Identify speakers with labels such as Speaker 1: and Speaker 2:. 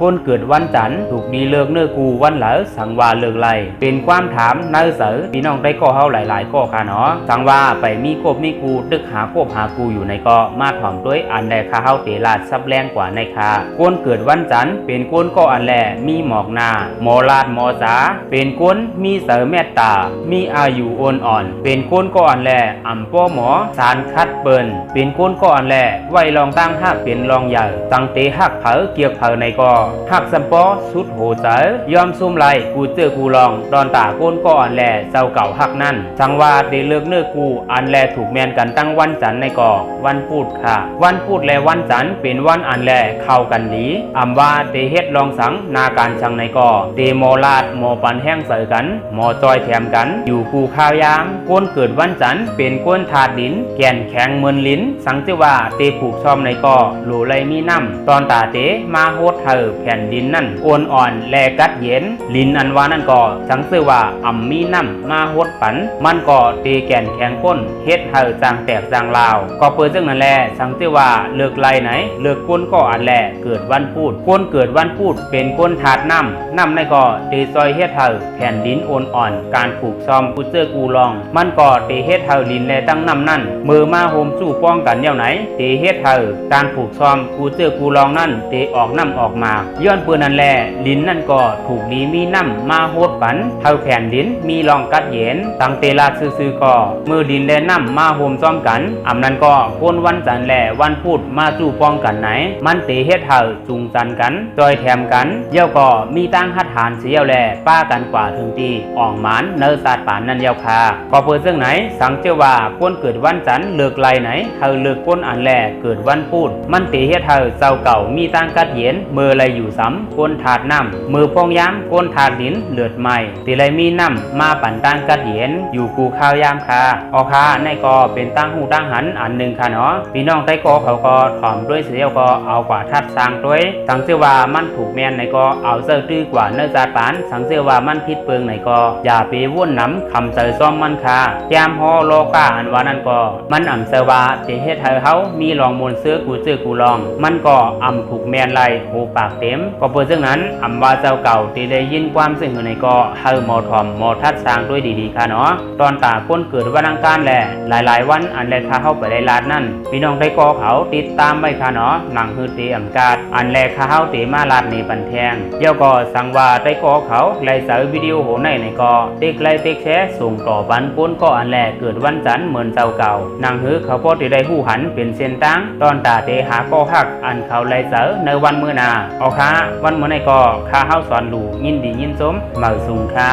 Speaker 1: คนเกิดวันจันทร์ถูกดีเลิกเนื้อกูวันเหลอสังวาเลิกไรเป็นความถามนื้อเสือพี่น้องได้ก็เฮาหลาย ๆ ก็ค่ะเนาะสังวาไปมีกบมีกูตึกหากบหากูอยู่ในก็มาถ่อมด้วยอันใดค่าเฮาเตลาดซับแรงกว่าในคาคนเกิดวันจันทร์เป็นคนก็อันแลมีหมอกหนาหมอลาดหมอสาเป็นคนมีเสริมเมตตา มีอายุอ่อนอ่อน เป็นคนก็อันแลอ่ำป้อหมอสารคัดเปินเป็นคนก็อันแลไว้ลองตั้งหักเป็นรองใหญ่ตั้งเตหักเผอเกียกเผอในก็หักสัมปอสุดโหเสยอมซุ่มไหลกูเจอกูลองดอนตาก้นก็อันแลเจ้าเก่าหักนั่นสังว่าได้เลือกเนื้อกูอันแลถูกแมนกันตั้งวันจันในก่อวันพูดค่ะ วันพูดและวันจันเป็นวันอันแลเข้ากันดีอำว่าเดเฮ็ดลองสังนาการชังในก่อเดโมลาดโมปันแห้งเสยกันหมอจอยแถมกัน อยู่กูข้าวยามก้นเกิดวันจันเป็นก้นถาดดิน แก่นแข็งเมือนลิ้น สังเจว่าเตผูกชอมในก่อหลไลมีน้ำตอนตาเตมาโฮดเธอแผ่นดินนั่นโอนอ่อนแลกัดเย็น ลินอันวานั่นก่อสังเจว่าอ่ำมีน้ำมาโฮดปัน มันก่อเตแก่นแข็งก้นเฮ็ดเธอจางแตกจางลาวก็เปิดซึ่งนั่นแหละสังเจว่าเลิกไลไหน เลิกก้นก็อันแลเกิดวันพูดก้นเกิดวันพูดเป็นก้นถาดน้ำน้ำในก่อเตซอยเฮ็ดเธอแผ่นดินโอนอ่อน การผูกซอมกูเจอกูลอง มันก่อเตเฮ็ดเธอลินแลตั้งน้ำนั่นมือมาโฮมสู้ป้องกันเย่าไหนเตเฮ็ดเธอการผูกซอมกูเจอกูลองนั่นเตออกน้ำออกมาย้อนปืนนั่นแหละลินนั่นก็ถูกดีมีน้ำมาโฮดปันเท่าแผ่นดินมีรองกัดเย็นตั้งเตลาซื่อๆก็มือดินแลน้ำมาโฮมซ้อมกันอำนั้นก็พ้นวันจันทร์แลวันพูดมาสู้ป้องกันไหน มันเตเฮ็ดเธอจุงจันกันจอยแถมกันเย่าก็มีตั้งหัดฐานเสียวแลป้ากันกว่าถึงตีอ่องหมานเนอศาสตร์ป่านนั่นเยาคาก็เปิดซึ่องไหน สังเจว่าก้นเกิดวันจันเลิกไลไหนเธอเลิกก้นอันแหลเกิดวันพูด มันเตเฮ็ดเธอเจ้าเก่ามีตั้งกัดเย็นเมื่อไรอยู่ซ้ำก้นถาดน้ำมือพองย้ำก้นถาดดินเลือดใหม่ตีไรมีน้ำมาปั่นตั้งกัดเย็นอยู่กูข้าวยามคาออคาในก็เป็นตั้งหูตั้งหันอันหนึ่งค่ะเนาะพี่น้องไต้กอเขาก็ถอมด้วยเสียวก็เอากว่าทัดสร้างด้วยสังเจว่ามันถูกแมนในก็เอาเสื้อตื้อกว่าเนื้อจาปานสังเจว่ามันพิษเปิงในก็อย่าไปวุ่นน้ำคำเจอซ่อมมันคาแจมฮอโลกาอันวานันก็มันอ่ำเสว่าเจเฮ็ดให้เฮามีลองมนเสื้อกูเจอกูลอง มันก็อ่ำถูกแมนไล่หูปากเตมก็เปิดซึ่งนั้นอ่ำว่าเจ้าเก่าที่ได้ยินความซึ่งอยู่ในก็เฮาหมอทอมหมอทัดสร้างด้วยดีๆค่ะเนาะตอนตาก้นเกิดวันอังคารแหละหลายๆ วันอันแรกพาเข้าไปได้ลาดนั่นพี่น้องได้กอเขาติดตามไว้ค่ะเนาะหนังฮือตีอ่ำกาดอันแรกพาเข้าตีมาลาดในบันแทงเดี๋ยวก็สั่งว่าได้กอเขาไล่สาวิดีโอโหในในก็ติ๊กไล่ติ๊กแชร์ส่งต่อบันก้นก็อันแรกเกิดวันจันทร์เหมือนเจ้าเก่านังฮือเขาพอที่ได้หู้หันเป็นเส้นตั้งตอนตาเตหาก็หักอันเขาไล่เสาในวันมื้อนาเอาค่ะ วันเมื่อในก็ข้าเฮาสอนลูกยินดียินสมมาสุงค่ะ